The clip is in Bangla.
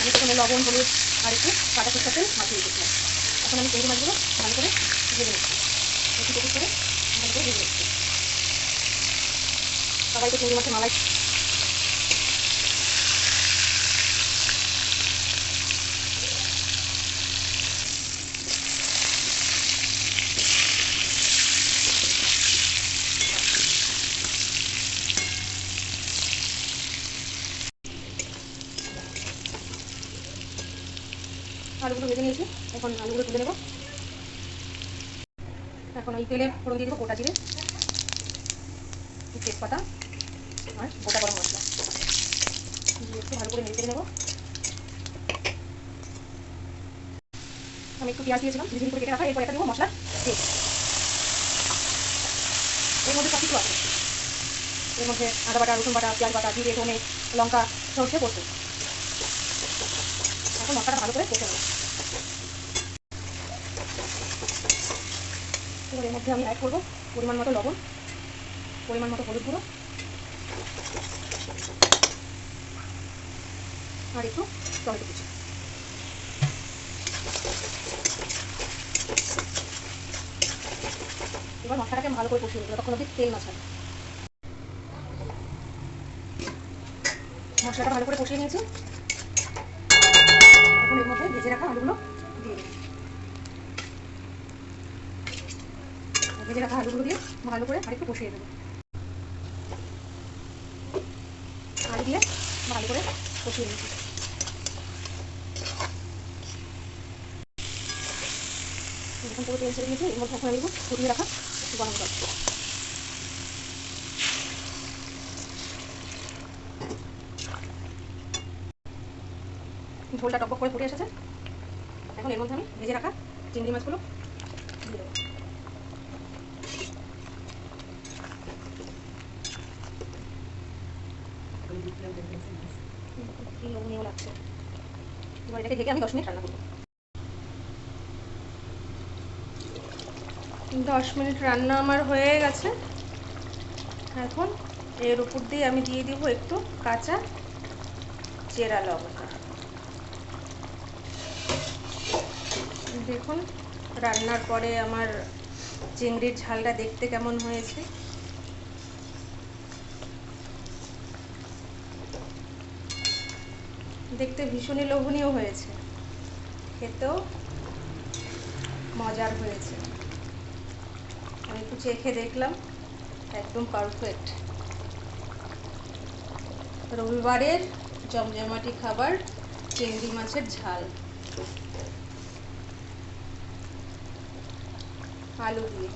আমি প্রথমে লবণ, হলুদ আর একটু কাটা কুচকা তেল মাখিয়ে দিয়েছিলাম এখন আমি চিংড়ি মাছগুলো ভালো করে ভেজে নিচ্ছি। একটু করে ভালো করে ভেজে নিচ্ছি। সবাই তো চিংড়ি মাছের মালাই আলুগুলো ভেজে নিয়েছি। এখন আলুগুলো তুলে নেব। এখন ওই তেলে ফোড়ন দিয়ে দেবো গোটা জিরে, তেজপাতা আর গোটা গরম মশলা। দিয়ে একটু ভালো করে নেড়ে নেব। আমি একটু পেঁয়াজ দিয়েছিলাম ঝিঝিরি করে কেটে রাখা, এরপর এটা দেবো মশলা তেল। এর মধ্যে সব কিছু আছে। এর মধ্যে আদা বাটা, রসুন বাটা, পেঁয়াজ বাটা, জিরে, ধনে, লঙ্কা, সর্ষে, পোস্ত। এখন মশলাটা ভালো করে কষে নেব। এবার এর মধ্যে আমি অ্যাড করব পরিমাণ মতো লবণ, পরিমাণ মতো হলুদ গুঁড়ো। আর একটু টমেটো কুচি। এবার মশলাটাকে ভালো করে কষিয়ে নেব তখন অব্দি তেল না ছাড়ে। মশলাটা ভালো করে কষিয়ে নিয়েছি। এখন এর মধ্যে ভেজে রাখা আলুগুলো দিয়ে দেবো ভেজে রাখা আলুগুলো দিয়ে ভালো করে আরেকটু কষিয়ে দেবো আলু দিয়ে ভালো করে কষিয়ে নিচ্ছি। যখন পুরো তেল ছেড়ে দিয়েছি, এর মধ্যে এখন আমি ফুটিয়ে রাখা গরম জল। ঝোলটা টকবক করে ফুটে এসেছে। এখন এর মধ্যে আমি ভেজে রাখা চিংড়ি মাছগুলো দিয়ে আমি দশ মিনিট রান্না করব। দশ মিনিট রান্না আমার হয়ে গেছে। এখন এর উপর দিয়ে আমি দিয়ে দিব একটু কাঁচা চেরা লঙ্কা। দেখুন, রান্নার পরে আমার চিংড়ির ঝালটা দেখতে কেমন হয়েছে। দেখতে ভীষণই লোভনীয় হয়েছে। খেতেও মজার হয়েছে। আমি একটু চেখে দেখলাম, একদম পারফেক্ট রবিবারের জমজমাটি খাবার চিংড়ি মাছের ঝাল। আলু দিয়ে।